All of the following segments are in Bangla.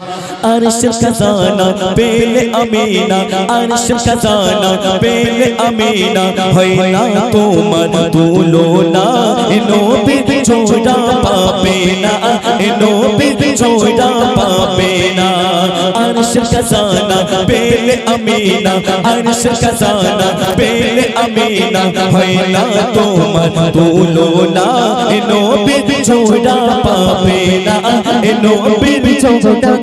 अर्श खजाना पेले अमीना अर्श खजाना पेले अमीना है ना तुमन तुलो ना इनो भी छोड़ा पापे ना इनो भी छोड़ा पापे ना अर्श खजाना पेले अमीना अर्श खजाना पेले अमीना है ना तुमन तुलो ना इनो भी छोड़ा पापे ना इनो भी छोड़ा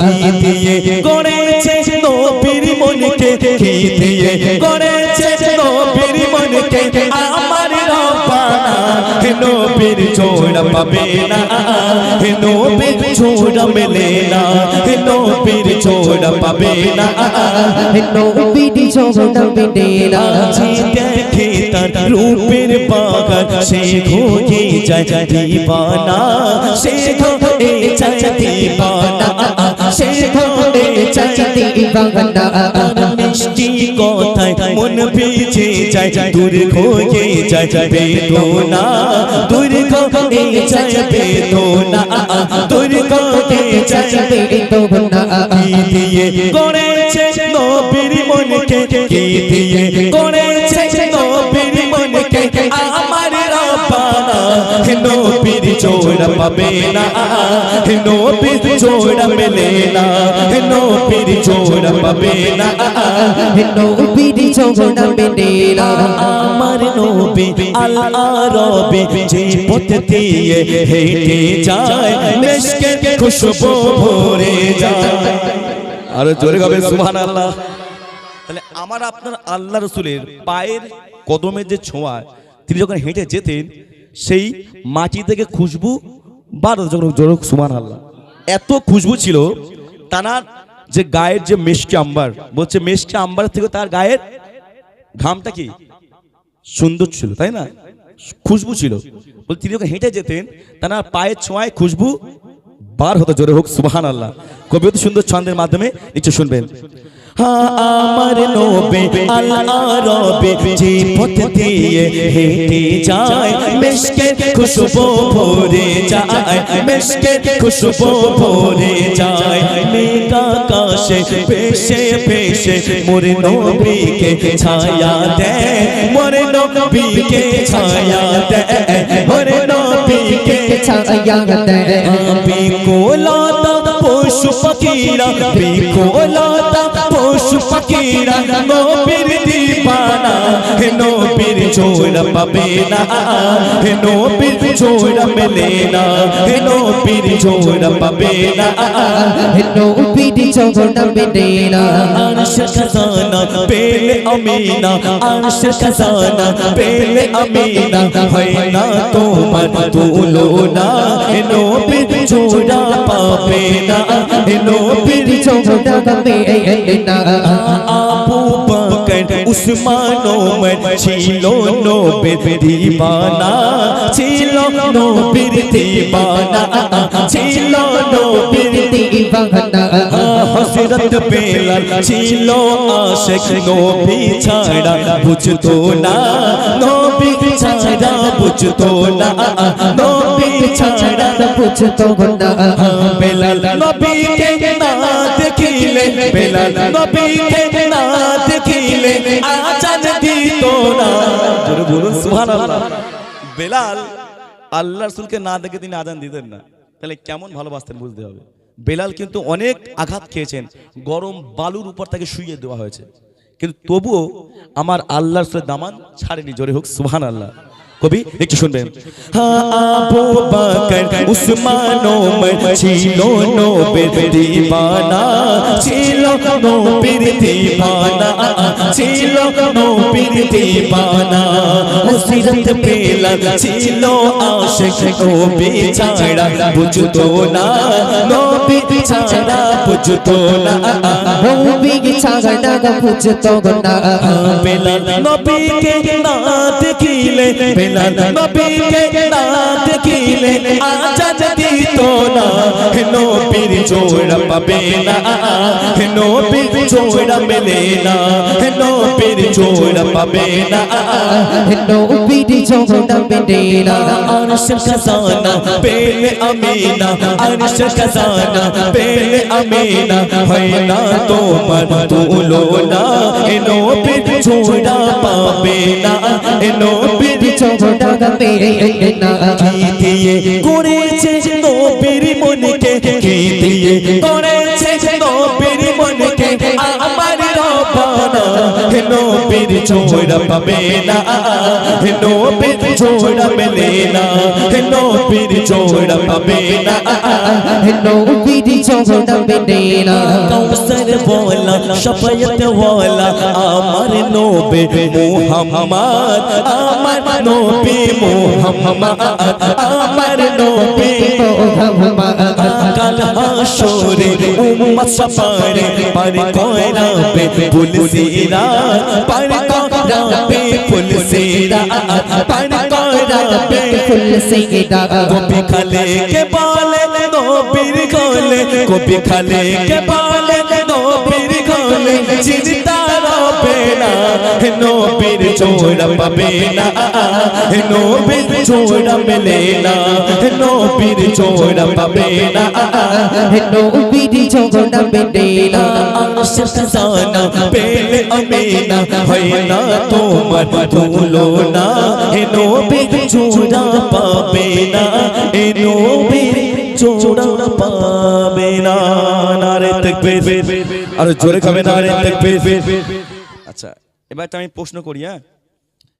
কি দিয়ে গড়েছে নবীর মনকে কি দিয়ে গড়েছে নবীর মনকে আমার রব্বানা নবীর জোড়া পাবে না। হে নবীর জোড়া মেলে না। হে নবীর জোড়া পাবে না। যে দেখে তার রূপের বাগান সে ঘুরে যায় দিবানা। সে ঘুরে যায় দিবানা। সে ঘুরে যায় দিবানা। মিষ্টি কথায় মন ভিজে যায় খোঁজে যাবে যায় বেদনা দূর যাবে যায় বেদনা দূর যাবে বেদনা কি দিয়ে করেছে নবীর মনকে, কি দিয়ে করেছে নবীর মনকে, আমার রব্বানা হে নবীর জোড়া পাবে না। হে নবীর জোড়া মেলে না। হে নবীর জোড়া পাবে না। আমার নবী আল আরবি যে পথ দিয়ে হেঁটে যায় মেশকে খুশবু ভরে যায়। আর জোরে গাবে তাহলে আমার আপনার আল্লাহ রসুলের পায়ের কদমের যে ছোঁয়া তিনি যখন হেঁটে যেতেন সেই মাটি থেকে খুশবু বার সুবহান আল্লাহ এত খুশবু ছিল, তানার যে গায়ের যে মেশকে আম্বার, বলছে মেশকে আম্বার থেকে তার গায়ের ঘামটা কি? সুন্দর ছিল, তাই না? খুশবু ছিল। তিনি যখন হেঁটে যেতেন তার পায়ের ছোঁয়ায় খুশবু বার হতো জোরে হোক সুবহান আল্লাহ কবি সুন্দর ছন্দের মাধ্যমে নিশ্চয় শুনবেন। আমার নবে আল্লাহ রবে যে পথ দিয়ে হেঁটে যায় মেশকে খুশবু ভরে যায় মেশকে খুশবু ভরে যায় মেঘা কাশে পেশে পেশে মোর নবীকে ছায়া দেয় মোর নবীকে ছায়া দেয় মোর নবীকে ছায়া দেয় বিকোলাতা পশু পাখিরা বিকোলাতা পশু পাখিরা নবীর দিবানা হে নবীর জোড়া পাবে না হে নবীর জোড়া মেলে না হে নবীর জোড়া পাবে না আরশ খজানা পেলে আমিনা আরশ খজানা পেলে আমিনা, হয় না তোমার তুলনা। হে নবীর জোড়া পাবে না হে নবীর জোড়া পাবে না। উসমান ওমর ছিল নবীর দিবানা, ছিল নবীর দিবানা, ছিল নবীর দিবানা। হযরত বেলাল ছিল আশিক নবী ছাড়া বুঝতো না, নবী ছাড়া বুঝতো না, নবী ছাড়া বুঝতো না। বেলাল নবীকে না দেখিলে, বেলাল নবীকে বলুন সুবহানাল্লাহ। বেলাল আল্লাহ রসুলকে না দেখে তিনি আজান দিতেন না। তাহলে কেমন ভালোবাসতেন বুঝতে হবে। বেলাল কিন্তু অনেক আঘাত খেয়েছেন গরম বালুর উপর তাকে শুইয়ে দেওয়া হয়েছে। কিন্তু তবুও আমার আল্লাহ রসুলের দামান ছাড়েনি জোরে হোক সুহান আল্লাহ কবি একটু শুনবেন। আবু বকর উসমান ওমর ছিল নবীর দিবানা। ছিল নবীর দিবানা, ছিল নবীর দিবানা। মুসিরত পেলা ছিল আশিক নবী ছাড়া বুঝতো না নবী ছাড়া বুঝতো না। নবী ছাড়া বুঝতো না বেলাল নবীকে না দেখিলে বেলাল নবীকে না দেখিলে আজাদ দিত না নবীর জোড়া পাবে না নবীর জোড়া মেলে না নবীর জোড়া পাবে না নবীর জোড়া মেলে না আরশের খাজানা পেলে আমিনা আরশের খাজানা পেলে আমিনা হয় না তোমার তুলনা এনো নবীর ছোড়া পাবে না, এনো নবীর ছোড়া পাবে না। কি দিয়ে করেছে নবীর মনকে কি দিয়ে করেছে নবীর মনকে। আমার রব্বানা হে নবীর জোড়া পাবে না হে নবীর জোড়া মেলে না হে নবীর জোড়া পাবে না নবীর জোড়া মেলে না কৌসর আমার নবী কাল হাসরে উম্মত সফরে পার করাবে পুলসিরা পার পে পুলসিরা পার কয়রা পে সিংদা গোপি খালে কে বলে নবীর গলে গোপি খালে কে বলে নবীর গলে হে নবীর জোড়া পাবে না। নবীর জোড়া মেলে না। নবীর জোড়া পাবে না। নবীর জোড়া মেলে না। খাজানা পেলে আমিনা হয় না তোমার তুলনা। হে নবীর জোড়া পাবে না। নবীর জোড়া পাবে না। নারে তাকবীর। আর জোরে কবে নারে তাকবীর? আচ্ছা। এবার তো আমি প্রশ্ন করি হ্যাঁ?